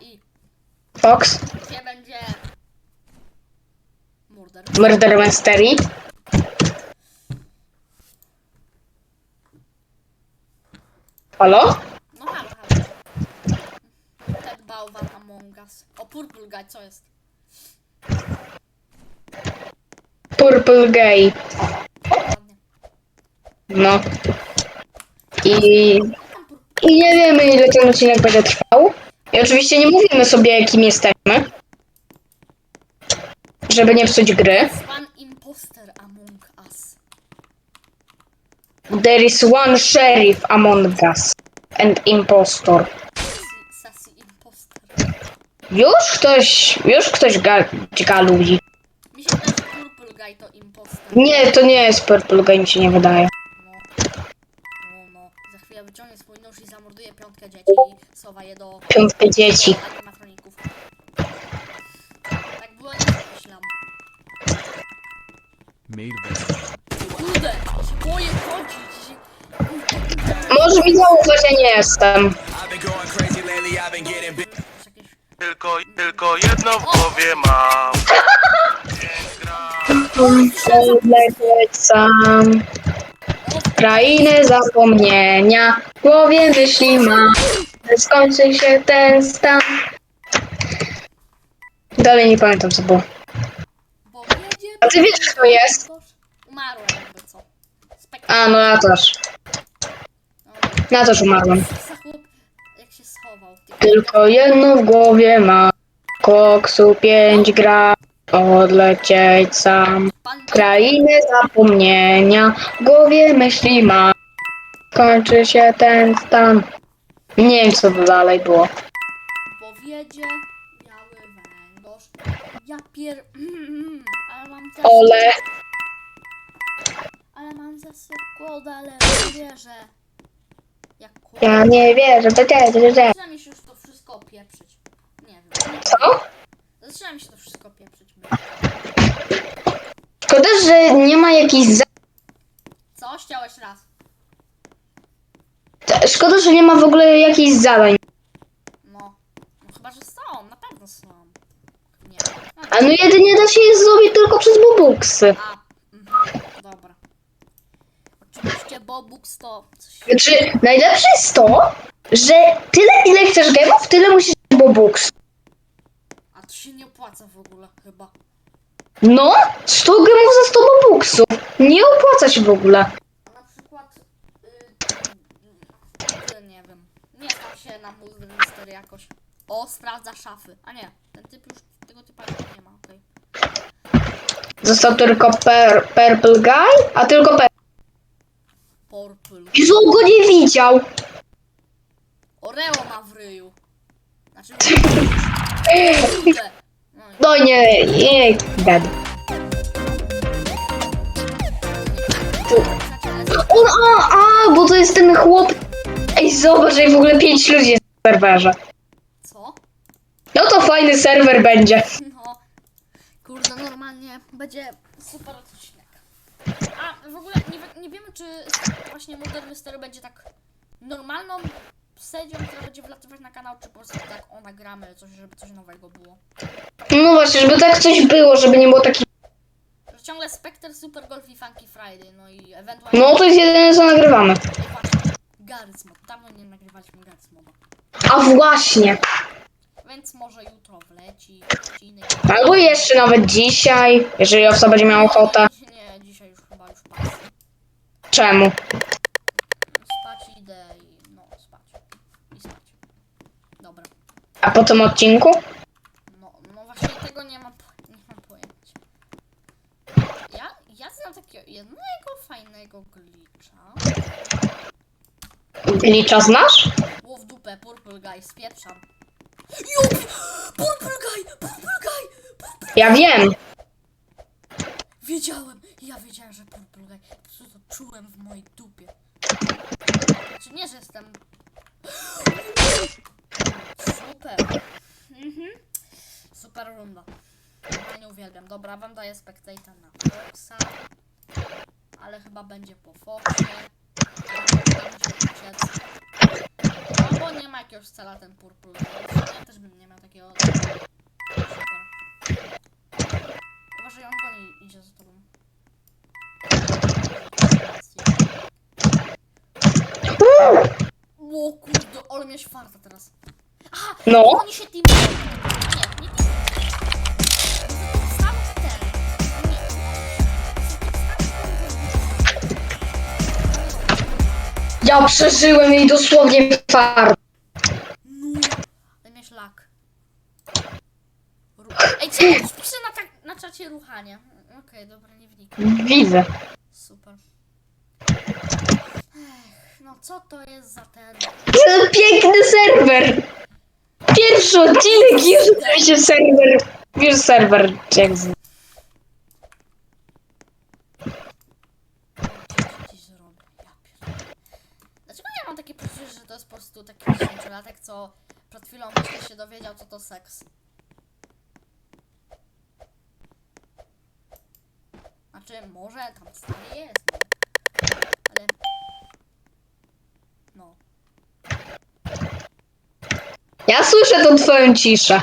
i Fox, gdzie będzie Murder. Murder Mystery. Halo? No halo, halo. Ted Bałwan Among Us. O, Purple Guy, co jest? Purple Gay. Ładnie. No. I, I nie wiemy ile ten odcinek będzie trwał. I oczywiście nie mówimy sobie jakim jesteśmy. Żeby nie psuć gry. Jest one imposter among us. There is one sheriff among us. And impostor. Sassy, sassy imposter. Już ktoś, już ktoś ga, galuje. Mi się wydaje, że Purple Guy to imposter. Nie, to nie jest Purple Gay, mi się nie wydaje. No. No, no. Za chwilę wyciągnie swój nóż i zamorduje piątkę dzieci i sowa je do Piątkę dzieci. animatroników. Tak było, nie myślam. Made Kurde, się boję chodzić. Może mi zaufać, ja nie jestem. I've been going crazy lately, I've been getting big. Jest jakieś... Tylko, tylko jedno w głowie mam. Odlecieć sam. Krainy zapomnienia. W głowie myśli że Skończy się ten stan. Dalej nie pamiętam co było. A ty wiesz kto jest? Umarłem jakby co. A, no ja też. Ja też umarłem. Tylko jedno w głowie mam. Koksu pięć gra. Odlecieć sam. Pan Krainy zapomnienia. W głowie myśli ma. Kończy się ten stan. Nie wiem co to dalej było. bo wiedzie biały węgorz. Ja pier... ale mam za... Ole. Ale mam za skład, ale nie wierzę. Jak Ja nie wierzę. To te, to te. Zaczyna mi się już to wszystko pieprzyć. Nie wiem. Co? Zaczyna mi się to wszystko pieprzyć. Szkoda, że nie ma jakichś za... Co? Chciałeś raz. Szkoda, że nie ma w ogóle jakichś zadań. No. No chyba, że są. Na pewno są. Nie. A no jedynie da się je zrobić tylko przez bobuksy. A. Mhm. Dobra. Oczywiście Bobux to coś... Znaczy, najlepsze jest to, że tyle ile chcesz gemów, tyle musisz bobuks. A to się nie opłaca w ogóle chyba. No, 100 gemów za 100 bobuksów. Nie opłaca się w ogóle. A na przykład... Yy, nie wiem. Nie znam się na Mulder Mystery jakoś. O, sprawdza szafy. A nie, ten typ już... Tego typa już nie ma, okej. Został tylko per, Purple Guy, a tylko Purple. Purple. Jezu, on go nie widział. Oreo ma w ryju. Znaczy... Kurde. No nie, nie, dead. On, a, a, bo to jest ten chłop. Ej, zobacz, że w ogóle 5 ludzi jest w serwerze. Co? No to fajny serwer będzie. No. Kurde, normalnie będzie super odcinek. A w ogóle nie, nie wiemy, czy właśnie Modern Mystery będzie tak normalną sędzią, która będzie wlatywać na kanał, czy po prostu tak o nagramy coś, żeby coś nowego było. No właśnie, żeby tak coś było, żeby nie było takich. Że ciągle Spectre, Super Golf i Funky Friday, no i ewentualnie... No to jest jedyne co nagrywamy. Właśnie, Garry's Mod. Dawno nie nagrywaliśmy Garry's Moda. A właśnie. Więc może jutro wleci odcinek. Albo jeszcze nawet dzisiaj, jeżeli osoba będzie miała ochotę. Nie, dzisiaj już chyba już pas. Czemu? Spać idę i no spać. I spać. Dobra. A po tym odcinku? No, no właśnie tego nie mam, po- nie mam pojęcia. Ja, ja znam takiego jednego fajnego glitcha. Licza znasz? Było w dupę, Purple Guy, spieprzam. Jup! Purple Guy! Purple Guy! Purple... Ja wiem. Wiedziałem! Ja wiedziałem, że Purple Guy. Prostu to czułem w mojej dupie. Znaczy nie, że jestem... Super. Mhm. Super runda. Normalnie uwielbiam. Dobra, wam daję spectator na Foxa. Ale chyba będzie po Foxie. Uciec. Albo bo nie ma jakiegoś cela ten purpur. Ja też bym nie miał takiego. Super. Uważaj, on goni idzie za tobą. O kurde, ale miałeś farta teraz. Aha, No. oni się team... Ja przeżyłem jej dosłownie far. No, ale miałeś lak. Ru- Ej, czekaj, wpiszę na, tak, na czacie ruchanie. Okej, dobra, nie wnikam. Widzę. Super. Ech, no co to jest za ten... Ten piękny serwer. Pierwszy odcinek już się serwer. Już serwer jak z... Co ci zrobię? Ja pierdolę. Dlaczego ja mam takie poczucie, że to jest po prostu taki 10-latek, co przed chwilą jeszcze się dowiedział, co to seks? Znaczy, może tam stary jest, no. ale... No. Ja słyszę tą twoją ciszę.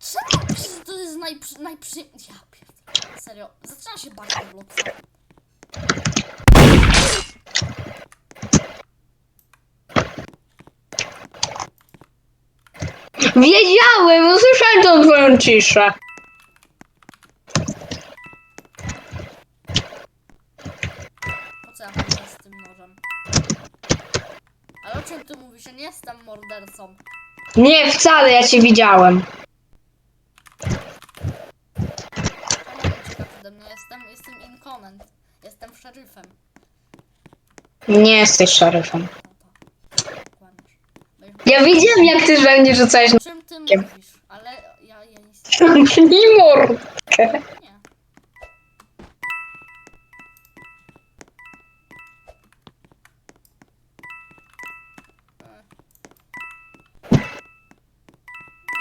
Czemu to jest najprzy... najprzy... Ja pierdolę. Serio, zaczyna się bać Robloxa. Wiedziałem, usłyszałem tą twoją ciszę. Po co ja chodzę z tym nożem? Ale o czym ty mówisz? Ja nie jestem mordercą. Nie, wcale, ja cię widziałem. Czemu ucieka przede mnie? Jestem, jestem inconent. Jestem szeryfem. Nie jesteś szeryfem. No to kłamiesz. Będziesz- Ja widziałem, jak ty żelnie rzucałeś O czym ty mówisz? Ale ja, ja nic na mordkę. nie.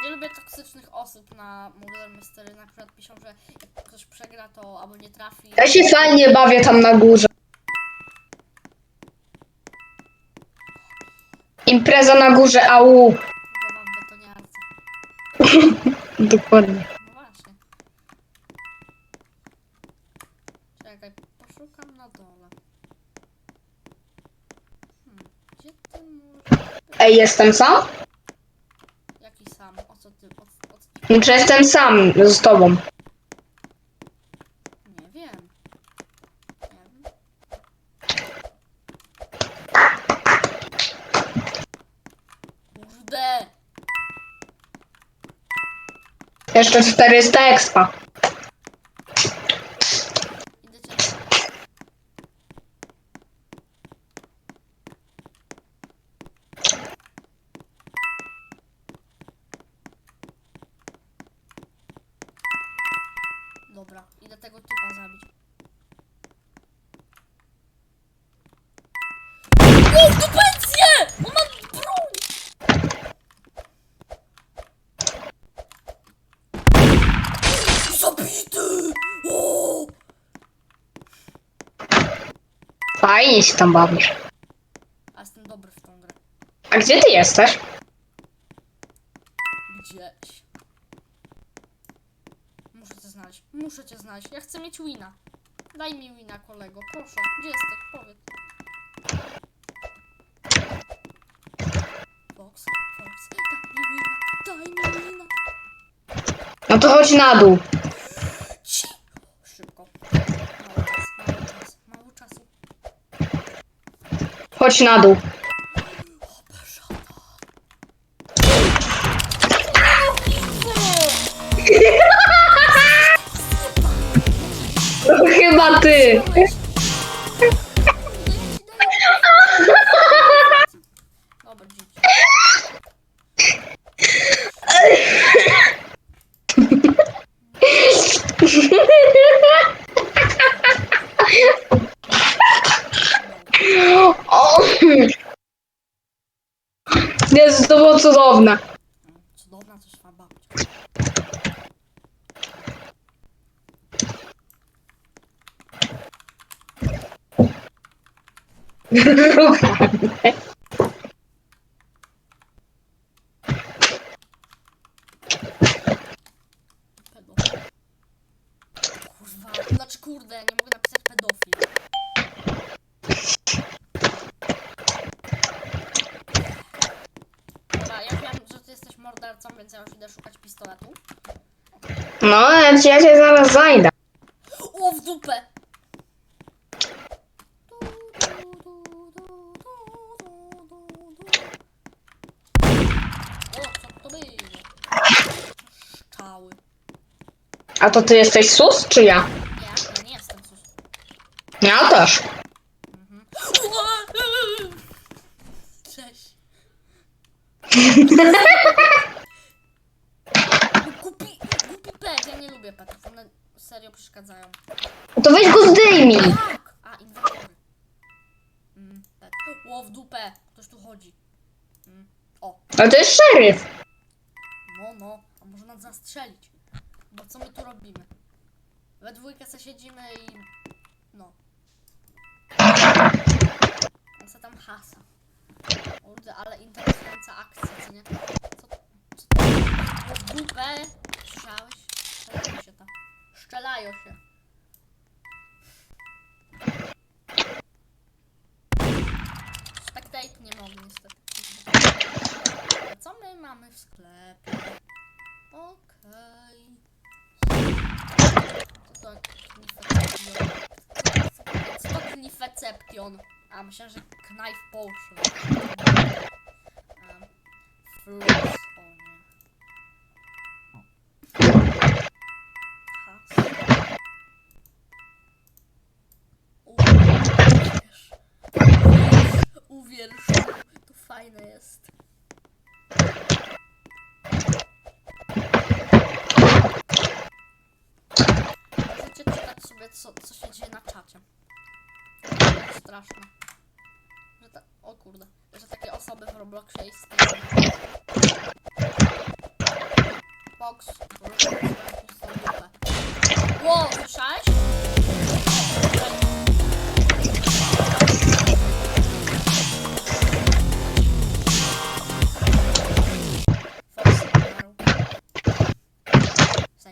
Nie lubię toksycznych osób na Murder Mystery. Na przykład piszą, że jak ktoś przegra, to albo nie trafi. Ja się fajnie bawię tam na górze. Impreza na górze, au. Głowa w betoniarce. Dokładnie. No właśnie. Czekaj, poszukam na dole. Hmm, gdzie ty możesz... Ej, jestem sam? Jaki sam? O co ty? O, o co. Czy jestem sam z tobą? Nie wiem. Nie wiem. Kurde! Jeszcze 400 expa. Idę cię... Dobra, idę tego typa zabić. O, w dupencję! On ma broń! Zabity! O! Fajnie się tam bawisz. A jestem dobry w tą grę. A gdzie ty jesteś? Gdzieś. Muszę cię znaleźć. Muszę cię znaleźć. Ja chcę mieć wina. Daj mi wina, kolego. Proszę. Gdzie jesteś? Powiedz. Fox, Fox. Daj mi wina. Daj mi wina. No to chodź na dół. Na dół. To cudowne. Cudowna coś ma babcia. kurwa. Znaczy kurde, nie mogę napisać pedofil. Dobra, ja wiem, że ty jesteś mordercą, więc ja już idę szukać pistoletu. No, ja cię ja cię zaraz zajdę. O, w dupę! O, co to? Szczały. A to ty jesteś sus, czy ja? Nie, ja nie jestem sus. Ja też. Cześć. Głupi, głupi pet, ja nie lubię petów, one serio przeszkadzają. To weź go zdejmij. Tak! A, inwentory. Mm, pet. O, w dupę, ktoś tu chodzi. Mm. O, Ale to jest szeryf. no, no, a może nas zastrzelić? Bo co my tu robimy? We dwójkę se siedzimy i... no. On se tam hasa. Kurde, ale interesująca akcja, co nie? Co, co to? O, w dupę! Słyszałeś? Tam. Szczelają się. Spectate nie mogę niestety. A co my mamy w sklepie? Okej. Co to knifeception? Knifeception? A, myślałem, że knife potion. Um, floss, Uwierz. To fajne jest. Możecie czytać sobie, co, co się dzieje na czacie. Straszne. Że ta... O kurde. Że takie osoby w Robloxie istnieją. Box. Ło, słyszałeś?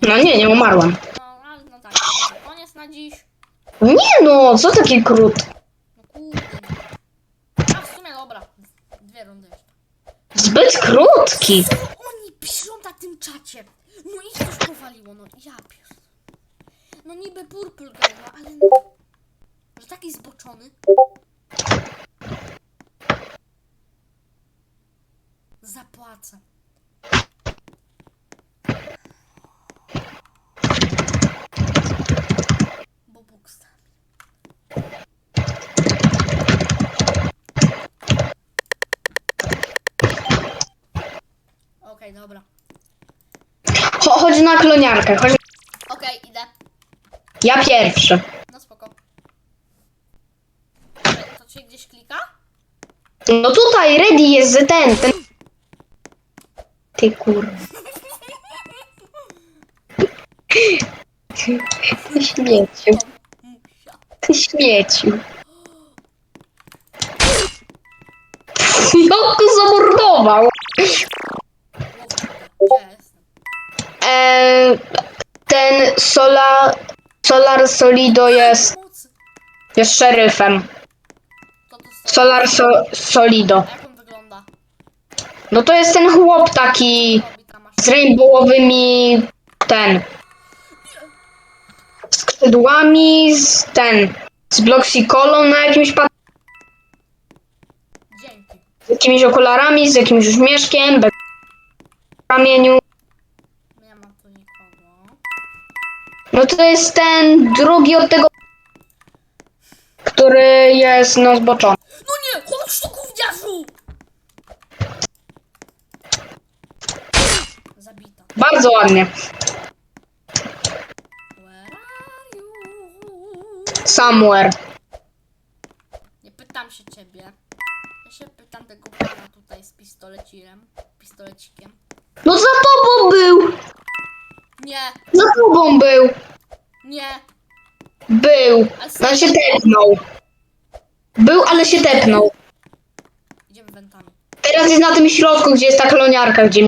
No nie, nie umarłem. No, ale no tak. Koniec na dziś. Nie no, co taki krót? No kurde. no. A w sumie dobra. Dwie rundy jeszcze. Zbyt krótki. Co oni piszą na tym czacie? No i coś powaliło, no ja pier... No niby Purple no ale no... Że taki zboczony. Zapłacę. Bo Bóg z nami. Okej, dobra. Cho chodź na kloniarkę, chodź. Okej, idę. Ja pierwszy. No spoko. Czekaj, To cię gdzieś klika? No tutaj, ready jest ten, ten. Ty kur... Ty śmieciu, Musia. ty śmieciu. Jak go zamordował? Ten Sola, Solar Solido jest, jest szeryfem. To to jest... Solar so, Solido. Jak on wygląda? No to jest ten chłop taki Robi z rainbowowymi, ten, skrzydłami, z ten, z Bloxicolą na jakimś pa- Dzięki. z jakimiś okularami, z jakimś uśmieszkiem, bez kamieniu. No to jest ten drugi od tego, który jest no zboczony. No nie! Chodź tu gówniarzu! Zabita. Bardzo ładnie. Where are you? Somewhere. Nie pytam się ciebie. Ja się pytam tego pana tutaj z pistolecirem. Pistolecikiem. No za tobą był! Nie! Za tobą był! Nie! Był! No ale się tepnął. Był, ale się tepnął. Idziemy wentami. Teraz jest na tym środku, gdzie jest ta kloniarka, gdzie...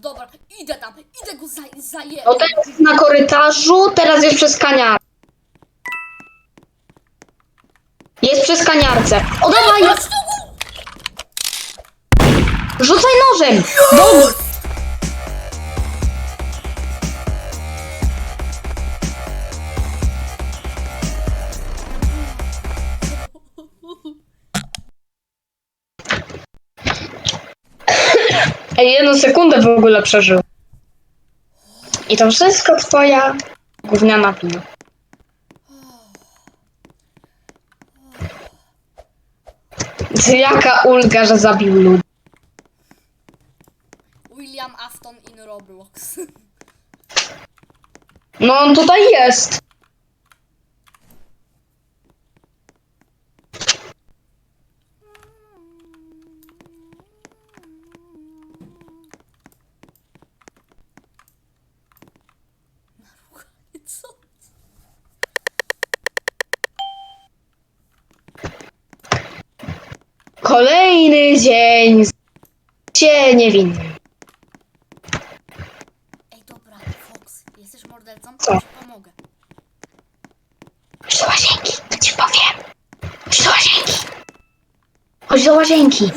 Dobra, idę tam. Idę go zaj zajeść. No teraz jest na korytarzu, teraz jest przy skaniarce. Jest przy skaniarce. O dawaj! Rzucaj nożem! Bo... sekundę w ogóle przeżył. I to wszystko twoja gówniana wina. Jaka ulga, że zabił ludzi. William Afton in Roblox. No on tutaj jest. Co? Kolejny dzień. Cię niewinny. Ej, dobra, Fox, jesteś mordercą? Co? Ci pomogę. Chodź do łazienki, to ci powiem. Chodź do łazienki. Chodź do łazienki.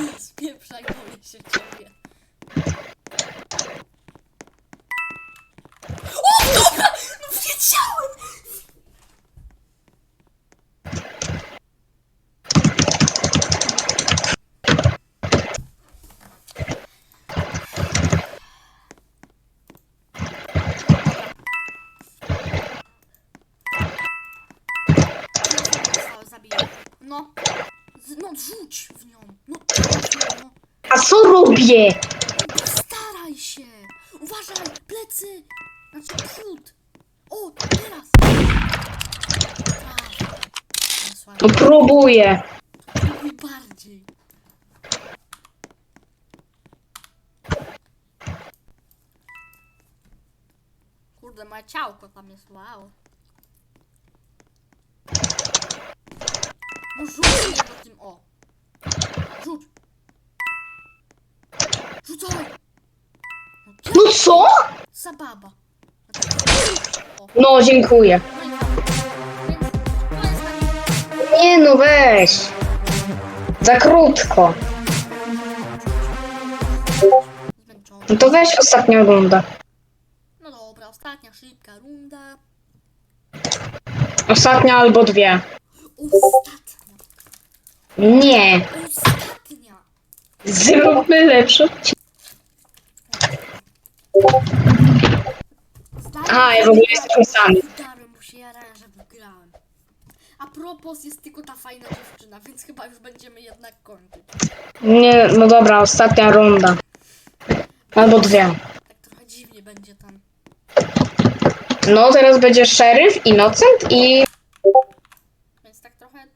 Robię? Staraj się! Uważaj! Plecy! Znaczy przód! O, teraz! No, próbuję. próbuj bardziej. Kurde, moje ciałko tam jest, wow. No rzuć tym, o! Rzuć! Rzucaj! No, co? Zababa. O, No dziękuję. no i Więc to jest taki Nie no weź. Za krótko. zmęczony. No to weź ostatnią rundę. No dobra, ostatnia szybka runda. Ostatnia albo dwie. Ostatnia. Nie. Ostatnia. Zróbmy lepszy. Zdaję A, ja w ogóle jesteśmy sami. Udarłem, bo się jarałem, że wygrałem. A propos, jest tylko ta fajna dziewczyna, więc chyba już będziemy jednak kończyć. Nie, no dobra, ostatnia runda. Albo dwie. Tak trochę dziwnie będzie tam. No, teraz będzie szeryf, Innocent i... Więc tak trochę...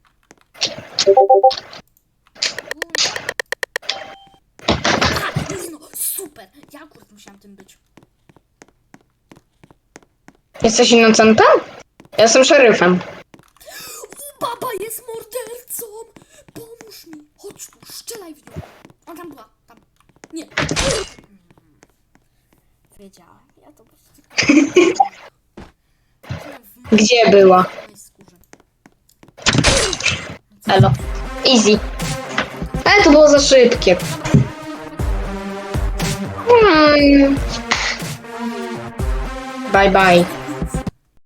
Aha, no, super! Ja akurat musiałam tym być. Jesteś Innocentem? Ja jestem szeryfem. Baba jest mordercą! Pomóż mi! Chodź tu, strzelaj w nią! On tam była, tam. Nie. Wiedziałam, ja to po prostu... Gdzie była? mojej skórze. Elo. Easy. Ale to było za szybkie. Hmm. Bye bye.